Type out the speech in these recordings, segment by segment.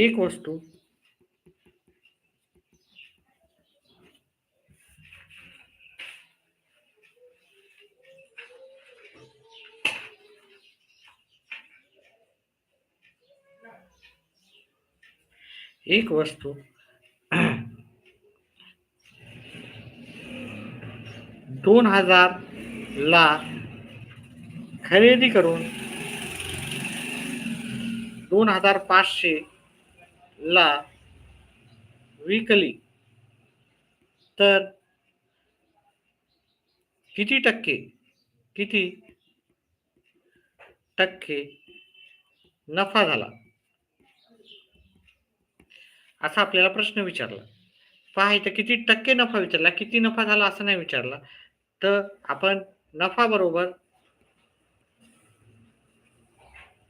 एक वस्तू. एक वस्तू. दोन हजार ला खरेदी करून दोन हजार पाचशे ला विकली तर किती टक्के किती टक्के नफा झाला? असा आपल्याला प्रश्न विचारला. पहा इथं किती टक्के नफा विचारला किती नफा झाला असं नाही विचारला. तर आपण नफा बरोबर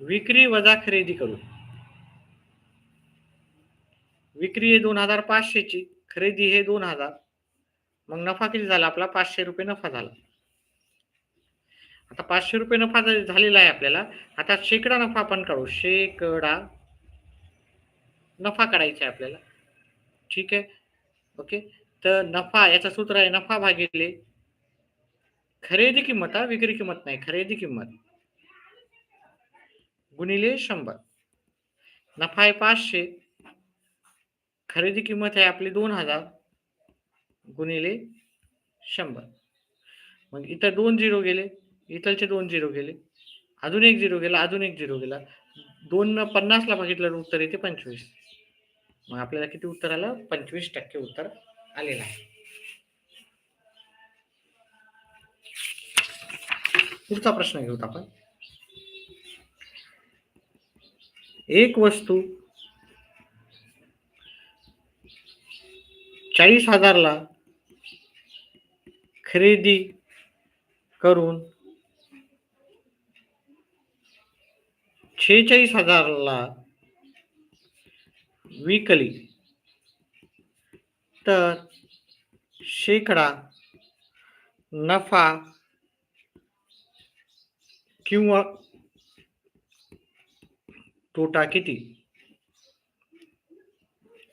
विक्री वजा खरेदी करू. विक्री आहे दोन हजार पाचशेची खरेदी हे दोन हजार. मग नफा किती झाला? आपला पाचशे रुपये नफा झाला. आता पाचशे रुपये नफा झा- झालेला आहे आपल्याला. आता शेकडा नफा आपण काढू. शेकडा नफा काढायचा आहे आपल्याला. ठीक आहे? ओके? तर नफा याचं सूत्र आहे नफा भागिले खरेदी किंमत हा विक्री किंमत नाही. खरेदी किंमत गुणिले शंभर. नफा आहे पाचशे. खरेदी किंमत आहे आपली दोन हजार गुणिले शंभर. मग इथं दोन झिरो गेले इथलचे दोन झिरो गेले अजून एक झिरो गेला अजून एक झिरो गेला. दोन पन्नासला बघितलं उत्तर येते पंचवीस. मग आपल्याला किती उत्तर आलं? पंचवीस टक्के उत्तर आलेलं आहे. पुढचा प्रश्न घेऊत आपण. एक वस्तू चाळीस हजारला खरेदी करून शेहेचाळीस हजारला विकली. तर शेकडा नफा किंवा तोटा किती?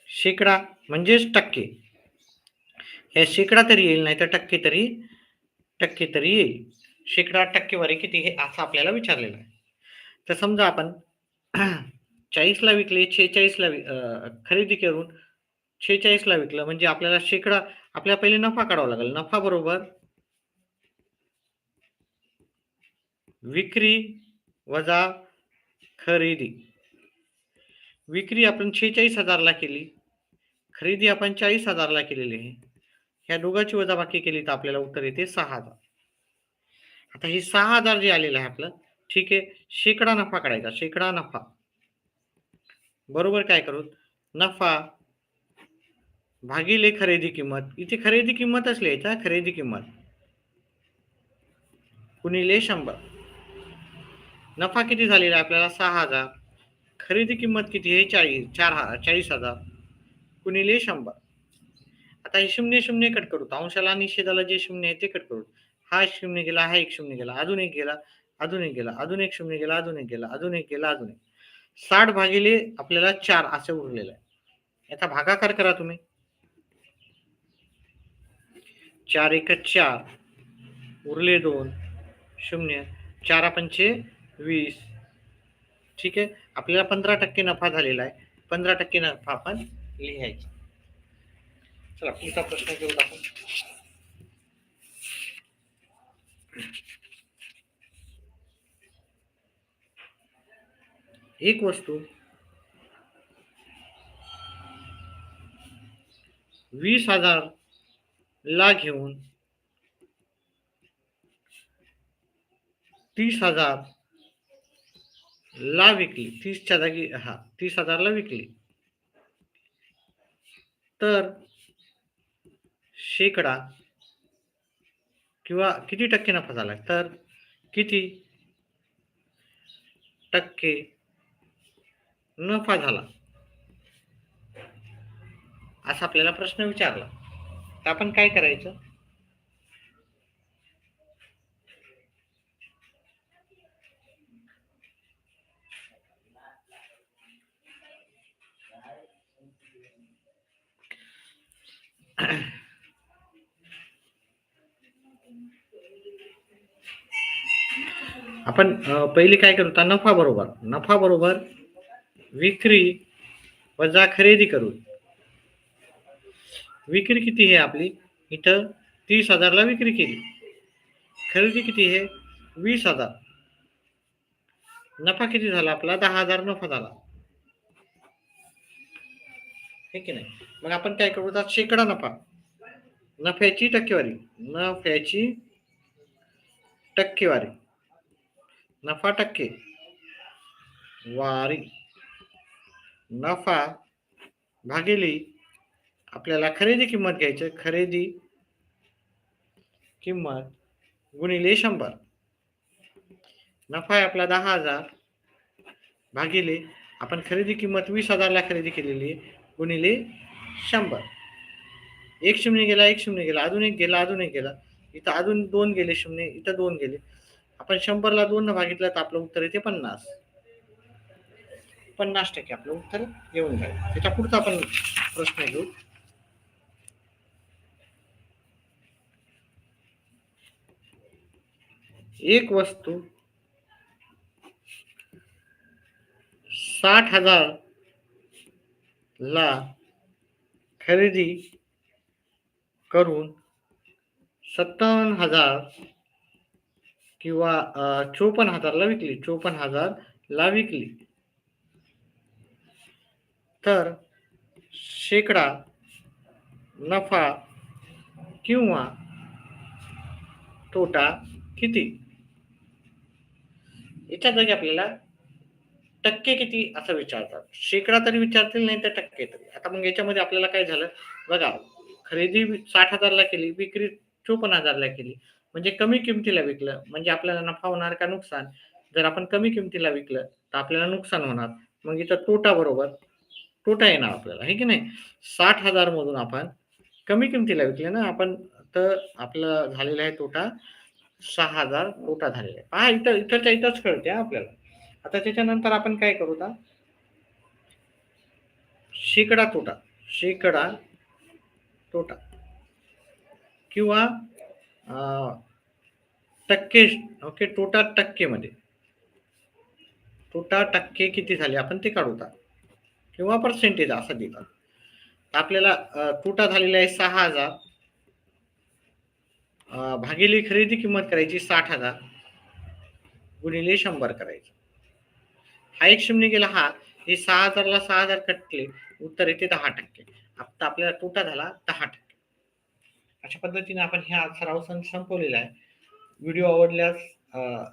शेकडा म्हणजेच टक्के. हे शेकडा तरी येईल नाही तर टक्के तरी टक्के तरी येईल. शेकडा टक्केवारी किती हे असं आपल्याला विचारलेलं आहे. तर समजा आपण चाळीसला विकले शेहेचाळीसला वि- खरेदी करून शेहेचाळीसला विकलं म्हणजे आपल्याला शेकडा आपल्याला पहिले नफा काढावा लागेल. नफा बरोबर विक्री वजा खरेदी. विक्री आपण शेहेचाळीस हजारला केली खरेदी आपण चाळीस हजारला केलेली आहे. ह्या दोघांची वजाबाकी केली तर आपल्याला उत्तर येते सहा हजार. आता हे सहा हजार जे आलेलं आहे आपलं ठीक आहे शेकडा नफा काढायचा शेकडा नफा. बरोबर काय करू? नफा भागिले खरेदी किंमत इथे खरेदी किंमतच लिहायचा खरेदी किंमत. कुणीले शंभर. नफा किती झालेला आहे आपल्याला? सहा हजार. खरेदी किंमत किती आहे? चाळीस चार हजार चाळीस हजार. कुणीले शंभर. आता हे शून्य शून्य कट करू. अंशाला आणि निषेधाला जे शून्य आहे ते कट करू. हा एक शून्य गेला हा एक शून्य गेला अजून एक गेला अजून एक गेला अजून एक शून्य गेला अजून एक गेला अजून एक गेला अजून एक साठ भागिले आपल्याला चार असे उरलेलं आहे. याचा भागाकार करा तुम्ही. चार एक चार उरले दोन शून्य चार पंचे वीस. ठीक आहे? आपल्याला पंधरा टक्के नफा झालेला आहे. पंधरा टक्के नफा आपण लिहायचा. चला पुढचा प्रश्न घेऊ आपण एक वस्तू. वीस हजार ला घेऊन तीस हजार ला विकली. तीसच्या जागी हा तीस हजारला विकली. तर शेकडा किंवा किती टक्के नफा झाला तर किती टक्के नफा झाला? असा आपल्याला प्रश्न विचारला. तर आपण काय करायचं? आपण पहिली काय करू आता नफा बरोबर. नफा बरोबर विक्री वजा खरेदी करू. विक्री किती आहे आपली? इथं तीस हजारला विक्री केली. खरेदी किती आहे? वीस हजार. नफा किती झाला आपला? दहा हजार नफा झाला. हे की नाही? मग आपण काय करू? आता शेकडा नफा. नफ्याची टक्केवारी. नफ्याची टक्केवारी. नफा टक्के. वारी. नफा भागिले. आपल्याला खरेदी किंमत घ्यायचं खरेदी किंमत गुणिले शंभर. नफा आहे आपला दहा हजार भागिले. आपण खरेदी किंमत वीस हजारला खरेदी केलेली आहे गुणिले शंभर. एक शून्य गेला एक शून्य गेला अजून एक गेला अजून एक गेला. इथं अजून दोन गेले शून्य इथं दोन गेले. आपण शंभरला दोन न भागितलं तर आपलं उत्तर येते पन्नास. पन्नास टक्के आपलं उत्तर येऊन जाईल. त्याच्या पुढचा आपण प्रश्न घेऊ एक वस्तू साठ हजार ला खरेदी करून सत्तावन्न हजार किंवा चोपन्न हजारला विकली. चोपन्न हजार ला विकली. तर शेकडा नफा किंवा तोटा किती? याच्या जागी आपल्याला टक्के किती असं विचारतात. शेकडा तरी विचारतील नाही तर टक्के तरी. आता मग याच्यामध्ये आपल्याला काय झालं? बघा खरेदी साठ हजारला केली विक्री चोपन्न हजारला केली. म्हणजे कमी किमतीला विकलं. म्हणजे आपल्याला नफा होणार का नुकसान? जर आपण कमी किमतीला विकलं तर आपल्याला नुकसान होणार. मग इथं तोटा बरोबर तोटा येणार आपल्याला हे की नाही? साठ हजार मधून आपण कमी किमतीला विकले ना आपण तर आपलं झालेला आहे तोटा सहा हजार तोटा झालेला आहे. पहा इथं इथंच्या इथंच कळते आपल्याला. आता त्याच्यानंतर आपण काय करू का शेकडा तोटा शेकडा तोटा. किंवा टक्के ओके तोटा टक्केमध्ये. तोटा टक्के किती झाले? आपण ते काढूता किंवा पर्सेंटेज असं देतात. आपल्याला तोटा झालेला आहे सहा हजार. अं, भागिले खरेदी किंमत करायची साठ हजार. गुणिले शंभर करायची. हा एक शून्य गेला हा. हे सहा हजारला सहा हजार कटले. उत्तर येते दहा टक्के. आता आपल्याला तोटा झाला दहा टक्के. अशा पद्धतीने आपण ह्या सराव सं- संपवलेला आहे. व्हिडिओ आवडल्यास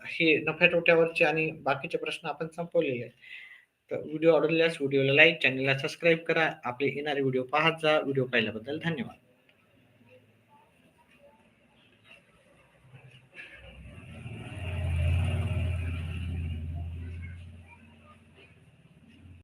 हे नफ्या तोट्यावरचे आणि बाकीचे प्रश्न आपण संपवलेले आहेत. तर व्हिडिओ आवडल्यास व्हिडिओला लाईक चॅनलला सबस्क्राईब करा. आपले येणारे व्हिडिओ पाहत जा. व्हिडिओ पाहिल्याबद्दल धन्यवाद.